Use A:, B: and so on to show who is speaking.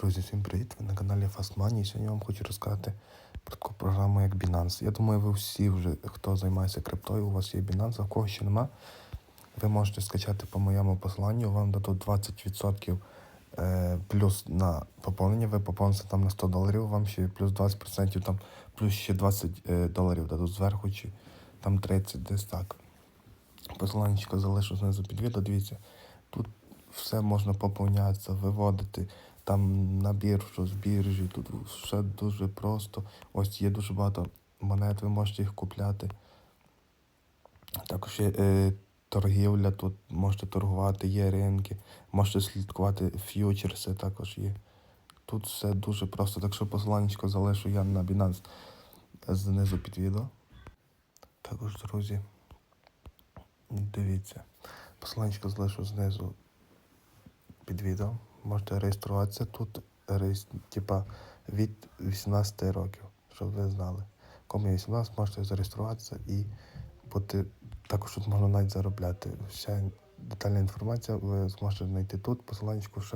A: Друзі, всім привіт! Ви на каналі Fast Money. Сьогодні я вам хочу розказати про таку програму, як Binance. Я думаю, ви всі вже, хто займається криптою, у вас є Binance, а в кого ще нема, ви можете скачати по моєму посиланню, вам дадуть 20% е, плюс на поповнення. Ви поповните там на 100 доларів, вам ще плюс 20%, там, плюс ще 20 е, доларів дадуть зверху, чи там 30, десь так. Посиланнячко залишу знизу під відео, дивіться. Тут все можна поповнятися, виводити, там на біржу, з біржі, тут все дуже просто. Ось є дуже багато монет, ви можете їх купляти. Також є е, торгівля, тут можете торгувати, є ринки, можете слідкувати ф'ючерси також є. Тут все дуже просто. Так що посиланнячко залишу я на Binance знизу під відео. Також, друзі, дивіться. Посиланнячко залишу знизу під відео. Можете реєструватися тут, типа від 18 років, щоб ви знали. Кому є 18, можете зареєструватися і бути. Також тут можна навіть заробляти. Вся детальна інформація ви зможете знайти тут, посиланнячку ще